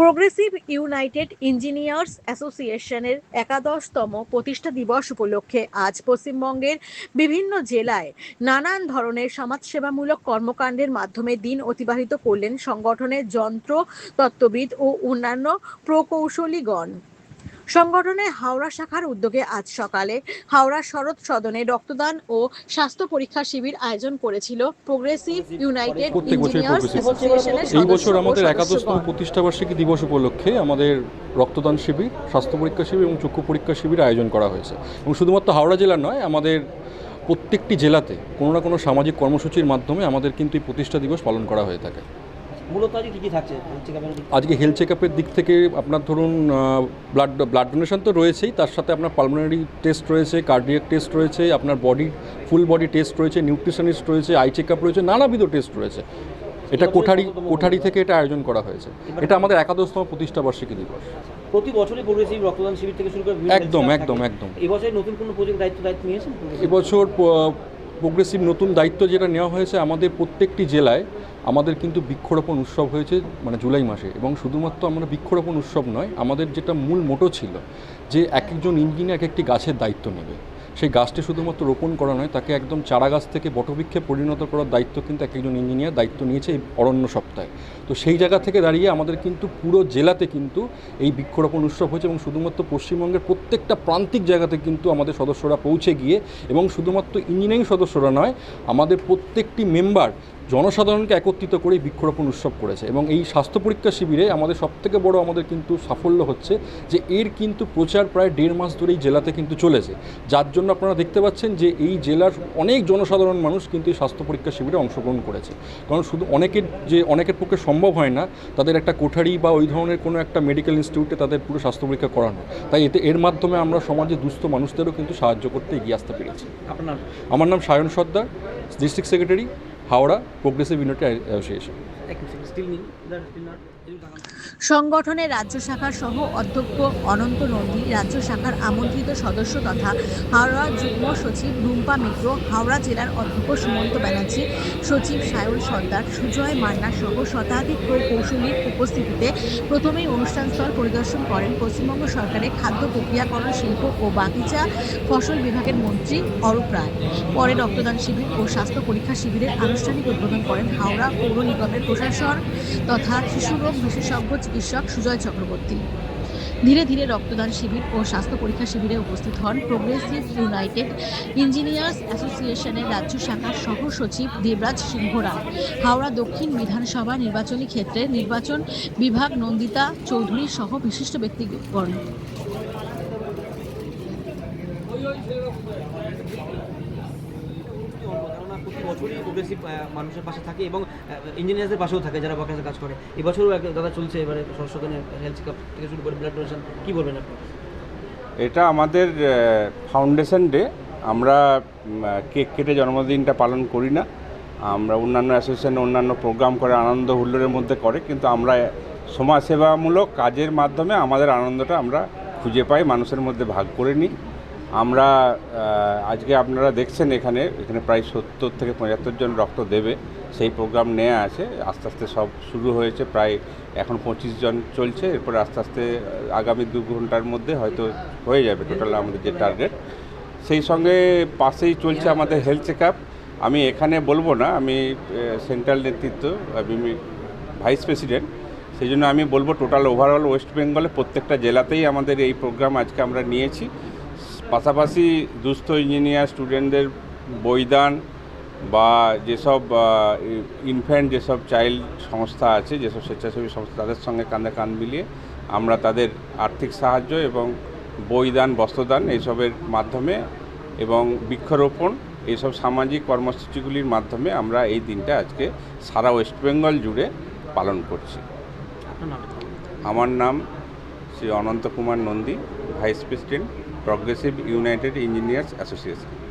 Progressive United engineers অ্যাসোসিয়েশনের একাদশতম প্রতিষ্ঠা দিবস উপলক্ষে আজ পশ্চিমবঙ্গের বিভিন্ন জেলায় নানান ধরনের সমাজসেবামূলক কর্মকাণ্ডের মাধ্যমে দিন অতিবাহিত করলেন সংগঠনের যন্ত্র, তত্ত্ববিদ ও অন্যান্য প্রকৌশলীগণ। সংগঠনের হাওড়া শাখার উদ্যোগে আজ সকালে হাওড়া শরৎ সদনে রক্তদান ও স্বাস্থ্য পরীক্ষা শিবির আয়োজন করেছিল প্রোগ্রেসিভ ইউনাইটেড এই বছর আমাদের একাদশতম। প্রতিষ্ঠাবার্ষিকী দিবস উপলক্ষে আমাদের রক্তদান শিবির স্বাস্থ্য পরীক্ষা শিবির এবং চক্ষু পরীক্ষা শিবির আয়োজন করা হয়েছে। এবং শুধুমাত্র হাওড়া জেলা নয় আমাদের প্রত্যেকটি জেলাতে কোনো না কোনো সামাজিক কর্মসূচির মাধ্যমে আমাদের কিন্তু এই প্রতিষ্ঠা দিবস পালন করা হয়ে থাকে। মূলত আজকে কী কী থাকছে? আজকে হেলথ চেক আপের দিক থেকে আপনার ধরুন ব্লাড ব্লাড ডোনেশন তো রয়েছেই তার সাথে আপনার পালমোনারি টেস্ট রয়েছে কার্ডিয়াক টেস্ট রয়েছে আপনার বডি ফুল বডি টেস্ট রয়েছে নিউট্রিশনিস্ট রয়েছে আই চেক আপ রয়েছে নানাবিধ টেস্ট রয়েছে। এটা কোঠারি কোঠারি থেকে এটা আয়োজন করা হয়েছে। এটা আমাদের একাদশতম প্রতিষ্ঠা বার্ষিকী দিবস। প্রতি বছরই প্রোগ্রেসিভ রক্তদান শিবির থেকে শুরু করে একদম, একদম, একদম। এই বছর নতুন কোনো প্রজেক্ট দায়িত্ব দায়িত্ব নিয়েছেন এবছর প্রোগ্রেসিভ নতুন দায়িত্ব যেটা নেওয়া হয়েছে আমাদের প্রত্যেকটি জেলায়, আমাদের কিন্তু বৃক্ষরোপণ উৎসব হয়েছে মানে জুলাই মাসে এবং শুধুমাত্র আমরা বৃক্ষরোপণ উৎসব নয়, আমাদের যেটা মূল মোটো ছিল যে এক একজন ইঞ্জিনিয়ার এক একটি গাছের দায়িত্ব নেবে। সেই গাছটি শুধুমাত্র রোপণ করা নয়, তাকে একদম চারা গাছ থেকে বটবৃক্ষে পরিণত করার দায়িত্ব কিন্তু এক একজন ইঞ্জিনিয়ার দায়িত্ব নিয়েছে এই অরণ্য সপ্তাহে। তো সেই জায়গা থেকে দাঁড়িয়ে আমাদের কিন্তু পুরো জেলাতে কিন্তু এই বৃক্ষরোপণ উৎসব হয়েছে এবং শুধুমাত্র পশ্চিমবঙ্গের প্রত্যেকটা প্রান্তিক জায়গাতে কিন্তু আমাদের সদস্যরা পৌঁছে গিয়ে এবং শুধুমাত্র ইঞ্জিনিয়ারিং সদস্যরা নয়, আমাদের প্রত্যেকটি মেম্বার জনসাধারণকে একত্রিত করে বৃক্ষরোপণ উৎসব করেছে এবং এই স্বাস্থ্য পরীক্ষা শিবিরে আমাদের সবথেকে বড় আমাদের কিন্তু সাফল্য হচ্ছে যে এর কিন্তু প্রচার প্রায় দেড় মাস ধরে এই জেলাতে কিন্তু চলেছে। যার জন্য আপনারা দেখতে পাচ্ছেন যে এই জেলার অনেক জনসাধারণ মানুষ কিন্তু এই স্বাস্থ্য পরীক্ষা শিবিরে অংশগ্রহণ করেছে। কারণ শুধু অনেকের যে অনেকের পক্ষে সম্ভব হয় না তাদের একটা কোঠারি বা ওই ধরনের কোনো একটা মেডিকেল ইনস্টিটিউটে তাদের পুরো স্বাস্থ্য পরীক্ষা করানো। তাই এতে এর মাধ্যমে আমরা সমাজে দুস্থ মানুষদেরও কিন্তু সাহায্য করতে এগিয়ে আসতে পেরেছি। আপনার আমার নাম Sayan Sardar district secretary Howrah progressive unity association সংগঠনের রাজ্য শাখার সহ অধ্যক্ষ অনন্ত নন্দী, রাজ্য শাখার আমন্ত্রিত সদস্য তথা হাওড়া যুগ্ম সচিব রুম্পা মিত্র, হাওড়া জেলার অধ্যক্ষ সুমন্ত ব্যানার্জি, সচিব সায়ন সর্দার, সুজয় মান্না সহ শতাধিক প্রকৌশলীর উপস্থিতিতে প্রথমেই অনুষ্ঠানস্থল পরিদর্শন করেন পশ্চিমবঙ্গ সরকারের খাদ্য প্রক্রিয়াকরণ, শিল্প ও বাগিচা, ফসল বিভাগের মন্ত্রী অরূপ রায়। পরে রক্তদান শিবির ও স্বাস্থ্য পরীক্ষা শিবিরের আনুষ্ঠানিক উদ্বোধন করেন হাওড়া পৌর নিগমের প্রশাসন তথা শিশুরোগ বিশেষজ্ঞ চিকিৎসক সুজয় চক্রবর্তী। ধীরে ধীরে রক্তদান শিবির ও স্বাস্থ্য পরীক্ষা শিবিরে উপস্থিত হন প্রোগ্রেসিভ ইউনাইটেড ইঞ্জিনিয়ার্স অ্যাসোসিয়েশনের রাজ্য শাখার সহ সচিব দেবরাজ সিংহ রায় হাওড়া দক্ষিণ বিধানসভা নির্বাচনী ক্ষেত্রে নির্বাচন বিভাগ নন্দিতা চৌধুরী সহ বিশিষ্ট ব্যক্তিগণ। কেননা প্রতি বছরই প্রোগ্রেসিভ মানুষের পাশে থাকে এবং ইঞ্জিনিয়ারদের পাশেও থাকে যারা বাকি কাজ করে। এবছরও দাদা চলছে এবারে সংশোধনের হেলথ চেক থেকে শুরু করে ব্লাড ডোনেশন কী বলবেন আপনি? এটা আমাদের ফাউন্ডেশন ডে আমরা কেক কেটে জন্মদিনটা পালন করি না। আমরা অন্যান্য অ্যাসোসিয়েশন অন্যান্য প্রোগ্রাম করে আনন্দ হুল্লোড়ের মধ্যে করে, কিন্তু আমরা সমাজসেবামূলক কাজের মাধ্যমে আমাদের আনন্দটা আমরা খুঁজে পাই, মানুষের মধ্যে ভাগ করে নিই। আমরা আজকে আপনারা দেখছেন এখানে এখানে প্রায় সত্তর থেকে পঁচাত্তর জন রক্ত দেবে। সেই প্রোগ্রাম নেওয়া আছে, আস্তে আস্তে সব শুরু হয়েছে, প্রায় এখন পঁচিশ জন চলছে। এরপরে আস্তে আস্তে আগামী দু ঘণ্টার মধ্যে হয়তো হয়ে যাবে টোটাল আমাদের যে টার্গেট। সেই সঙ্গে পাশেই চলছে আমাদের হেলথ চেক আমি এখানে বলব না, আমি সেন্ট্রাল নেতৃত্ব আমি ভাইস প্রেসিডেন্ট। সেই জন্য আমি বলব টোটাল ওভারঅল ওয়েস্ট বেঙ্গলে প্রত্যেকটা জেলাতেই আমাদের এই প্রোগ্রাম আজকে আমরা নিয়েছি। পাশাপাশি দুস্থ ইঞ্জিনিয়ার স্টুডেন্টদের বইদান বা যেসব ইনফ্যান্ট যেসব চাইল্ড সংস্থা আছে যেসব স্বেচ্ছাসেবী সংস্থা তাদের সঙ্গে কাঁধে কাঁধ মিলিয়ে আমরা তাদের আর্থিক সাহায্য এবং বইদান বস্ত্রদান এইসবের মাধ্যমে এবং বৃক্ষরোপণ এইসব সামাজিক কর্মসূচিগুলির মাধ্যমে আমরা এই দিনটা আজকে সারা ওয়েস্ট বেঙ্গল জুড়ে পালন করছি। আমার নাম Shri Ananta Kumar Nandi vice president progressive united engineers association